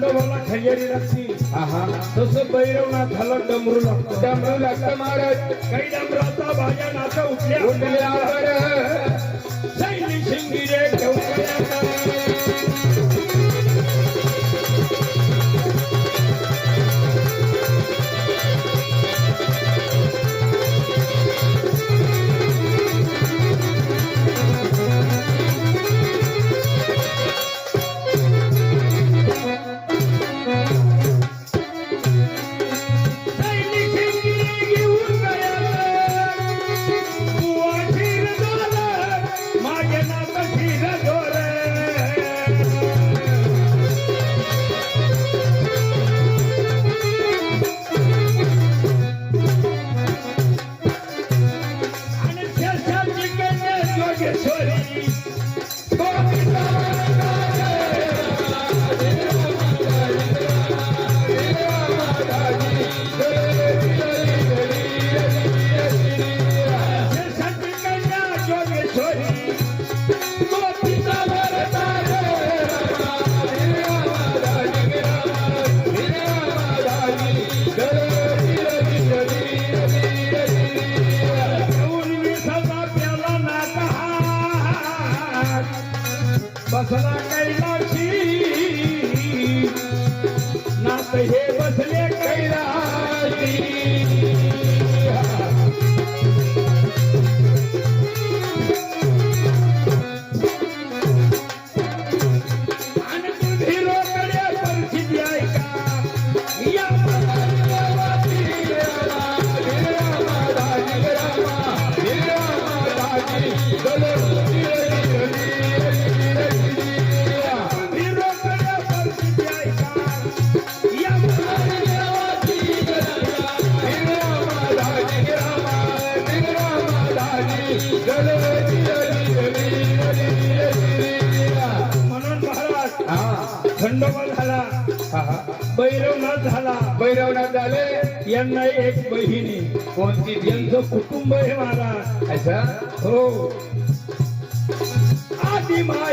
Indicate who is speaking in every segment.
Speaker 1: खंडोबाला खंजरी लागती. तसं भैरवनाथ झाला डमरू लागतो.
Speaker 2: डमरू लागतं महाराज.
Speaker 1: काही डमराचा भाज्या नाचा उठल्या. बसला कैलाशी. नात हे बसले कैलाशी. म्हणून महाराज खंडोबा झाला भैरवनाथ झाला.
Speaker 2: भैरवनाथ झाले.
Speaker 1: यांना एक बहिणी
Speaker 2: कोणती?
Speaker 1: यांचं कुटुंब हे महाराज. हो. आदि माया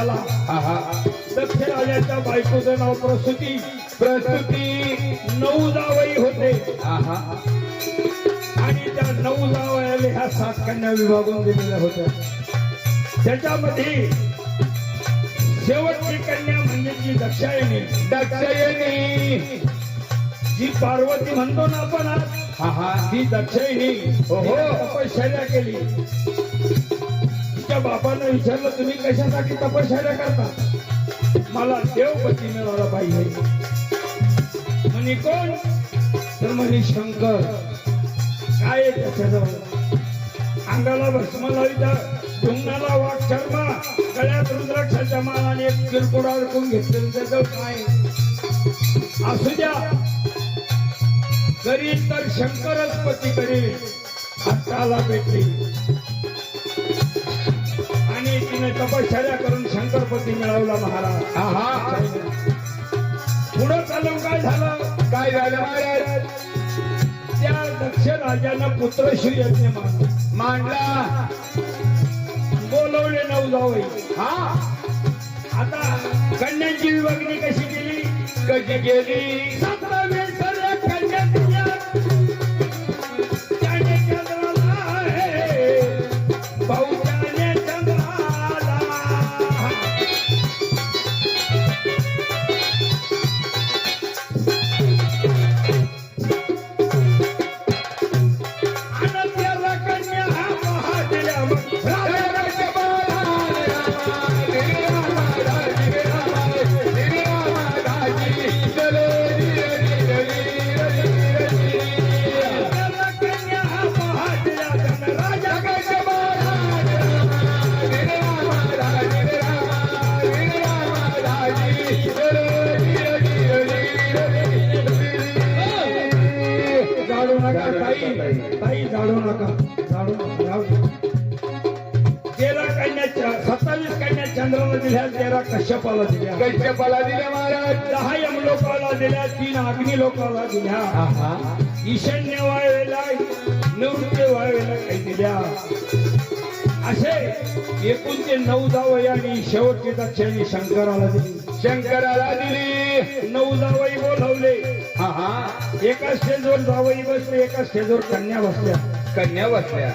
Speaker 1: राजा दक्षाला
Speaker 2: आहा
Speaker 1: दक्ष राजाच्या बायकोचं नाव प्रसूती
Speaker 2: प्रस्तुती
Speaker 1: नऊ जावई होते. आणि त्या नऊ जावयाला ह्या सात कन्या विभागून दिलेल्या होत्या. त्याच्यामध्ये शेवटची कन्या म्हणजे जी दक्षायनी.
Speaker 2: दक्षयणी
Speaker 1: जी पार्वती म्हणतो ना आपण आज,
Speaker 2: आहा
Speaker 1: ही. दक्षिणी
Speaker 2: ओहो.
Speaker 1: तपश्चर्या केली. तिच्या बाबांना विचारलं तुम्ही कशासाठी तपश्चर्या करता? मला देवपती मिळाला पाहिजे. म्हणे कोण? तर म्हणे शंकर. काय आहे त्याच्याजवळ? अंगाला भस्म लाविता डोंगणाला वाघ शर्मा गळ्यात रुद्राक्षाच्या मानाने एक किरकोळ अडकून घेतलेलं त्याचं काय? असू द्या. करीन तर शंकरच पती करीन हक्काला भेटली एकीने एकीने तपश्चर्या करून शंकरपती मिळवला महाराज. पुढं चालून काय झालं?
Speaker 2: काय झालं महाराज?
Speaker 1: त्या दक्ष राजानं पुत्र श्री यज्ञ
Speaker 2: मांडला
Speaker 1: बोलवले नऊ जावई.
Speaker 2: हा.
Speaker 1: आता कन्यांची विभागणी कशी केली? कशी केली? नका जाऊ दे. तेरा कन्या सत्तावीस कन्या चंद्राला दिल्या तेरा कश्यपाला दिल्या.
Speaker 2: कश्यपाला दिले महाराज.
Speaker 1: दहा यम लोकाला दिल्या तीन अग्नी लोकाला दिल्या. ईशान्य वायवेला निवृत्ती वायवेला काही दिल्या. असे एकूण ते नऊ जावई आणि शेवटची दक्षिणी शंकराला दिली.
Speaker 2: शंकराला दिली.
Speaker 1: नऊ जावई बोलवले.
Speaker 2: हा हा.
Speaker 1: एका स्टेजवर जावई बसले एका स्टेजवर कन्या बसल्या.
Speaker 2: कन्या बसल्या.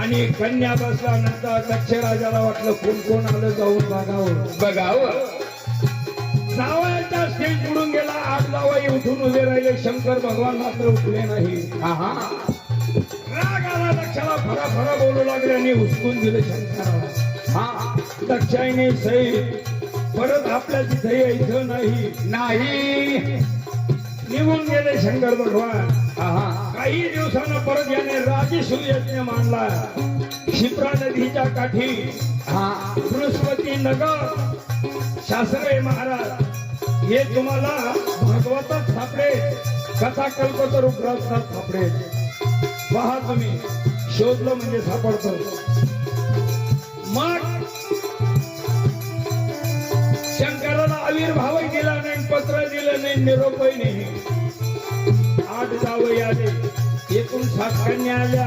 Speaker 1: आणि कन्या बसल्यानंतर दक्ष राजाला वाटलं कोण कोण आलं जाऊन बघावं.
Speaker 2: बघावं.
Speaker 1: जावयाचा स्टेज बुडून गेला आठ जावई उठून उभे राहिले. शंकर भगवान मात्र उठले नाही.
Speaker 2: हा हा
Speaker 1: राग आला दक्षाला फरा फरा बोलू लागले आणि हुसकून दिले शंकराला.
Speaker 2: हा.
Speaker 1: दक्षाईने सहित परत आपल्या तिथे यायचं नाही.
Speaker 2: नाही.
Speaker 1: निघून गेले शंकर भगवान.
Speaker 2: हा हा
Speaker 1: काही दिवसानं परत याने राजसूय यज्ञ मांडला क्षिप्रा नदीच्या काठी.
Speaker 2: हा.
Speaker 1: बृहस्पती नगर. शास्त्रे महाराज हे तुम्हाला भागवतात सापडे. कथा कल्पतर ग्रंथात सापडे. पहा तुम्ही शोधलं म्हणजे सापडतं. मग शंकराला आविर्भावही दिला नाही पत्र दिलं नाही निरोपही नाही. आठ जावई आले एकूण सात आल्या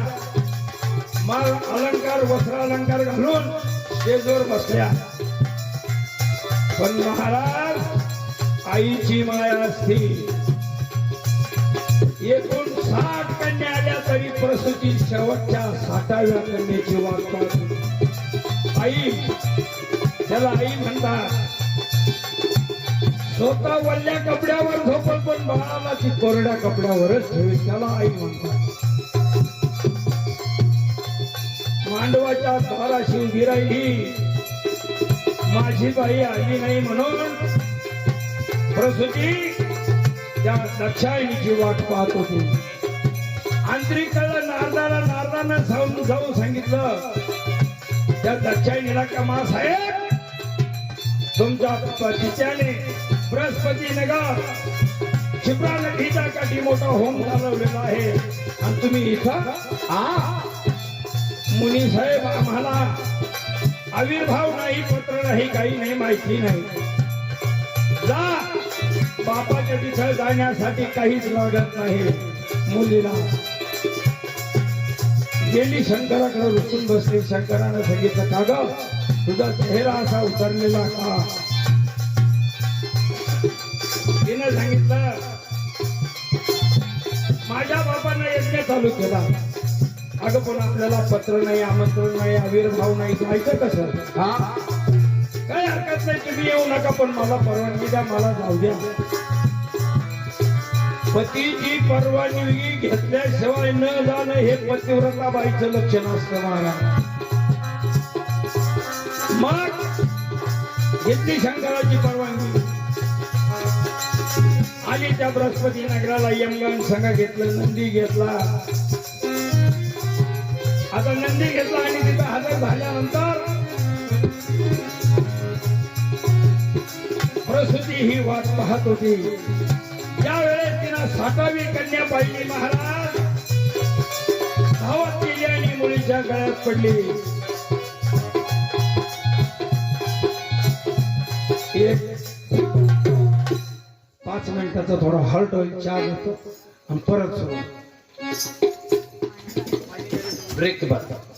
Speaker 1: माल अलंकार वस्त्र अलंकार घालून शेजवर बसल्या. पण महाराज आईची माया असती एकूण साठ कन्या आल्या तरी प्रसूती शेवटच्या साठाव्या कन्याची वाट आई त्याला आई म्हणतात स्वतः वल्ल्या कपड्यावर झोपत पण बाळाला ती कोरड्या कपड्यावरच ठेवी त्याला आई म्हणतात. मांडवाच्या दाराशी उभी राहिली माझी बाई आली नाही म्हणून प्रसूती त्या दक्षायणीची वाट पाहत होती. आंतरिकाला नारदाला नारदानं जाऊन जाऊन सांगितलं त्या दक्षायणीला का मा साहेब तुमच्या पतीच्याने बृहस्पती नगर क्षिप्रा नदीच्या काठी मोठा होम चालवलेला आहे. आणि तुम्ही इथं
Speaker 2: आ
Speaker 1: मुनी साहेब आम्हाला आविर्भाव नाही पत्र नाही काही नाही माहिती नाही. जा. बापाच्या तिथं जाण्यासाठी काहीच लागत नाही मुलीला. गेली शंकराकडे रुचून बसली. शंकरानं सांगितलं का ग तुझा चेहरा असा उतरलेला का? तिनं सांगितलं माझ्या बापानं यज्ञ चालू केला. अगं पण आपल्याला पत्र नाही आमंत्रण नाही आविर्भाव नाही जायचं कसं?
Speaker 2: हा?
Speaker 1: काय हरकत नाही तुम्ही येऊ नका पण मला परवानगी द्या मला जाऊ द्या. पतीची परवानगी घेतल्याशिवाय न जाणं हे पतिव्रता बाईचं लक्षण असतं महाराज. मग घेतली शंकराची परवानगी. आली त्या बृहस्पती नगराला यमगण संघ घेतलं नंदी घेतला. आता नंदी घेतला आणि तिथं हजर झाल्यानंतर प्रसूती ही वाट पाहत होती. त्यावेळेस तिनं साठावी कन्या पाहिली महाराज. धावत केली आणि मुलीच्या गळ्यात पडली. एक पाच मिनिटाचा थोडा हॉल्ट होईल चार होतो आणि परत सुरू.
Speaker 2: ब्रेक बरं